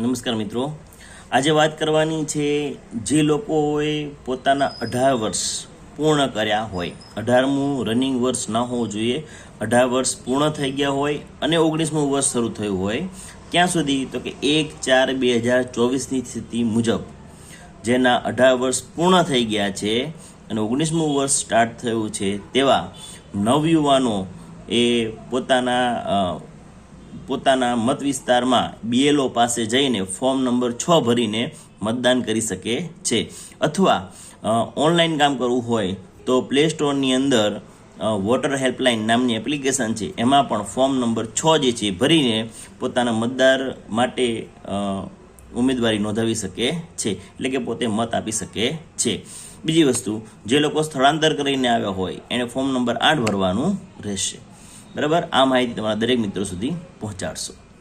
નમસ્કાર મિત્રો. આજે વાત કરવાની છે જે લોકોએ પોતાના અઢાર વર્ષ પૂર્ણ કર્યા હોય. અઢારમું રનિંગ વર્ષ ના હોવું જોઈએ. અઢાર વર્ષ પૂર્ણ થઈ ગયા હોય અને ઓગણીસમું વર્ષ શરૂ થયું હોય. ક્યાં સુધી તો કે એક ચાર બે હજાર ચોવીસની સ્થિતિ મુજબ જેના અઢાર વર્ષ પૂર્ણ થઈ ગયા છે અને ઓગણીસમું વર્ષ સ્ટાર્ટ થયું છે તેવા નવયુવાનો એ પોતાના પોતાના મત વિસ્તારમાં બીએલઓ પાસે જઈને ફોર્મ નંબર છ ભરીને મતદાન કરી શકે છે. અથવા ઓનલાઈન કામ કરવું હોય તો પ્લે સ્ટોરની અંદર વોટર હેલ્પલાઇન નામની એપ્લિકેશન છે. એમાં પણ ફોર્મ નંબર છ જે છે ભરીને પોતાના મતદાર માટે ઉમેદવારી નોંધાવી શકે છે. એટલે કે પોતે મત આપી શકે છે. બીજી વસ્તુ, જે લોકો સ્થળાંતર કરીને આવ્યા હોય, એને ફોર્મ નંબર આઠ ભરવાનું રહેશે. બરાબર? આ માહિતી તમારા દરેક મિત્રો સુધી પહોંચાડશો.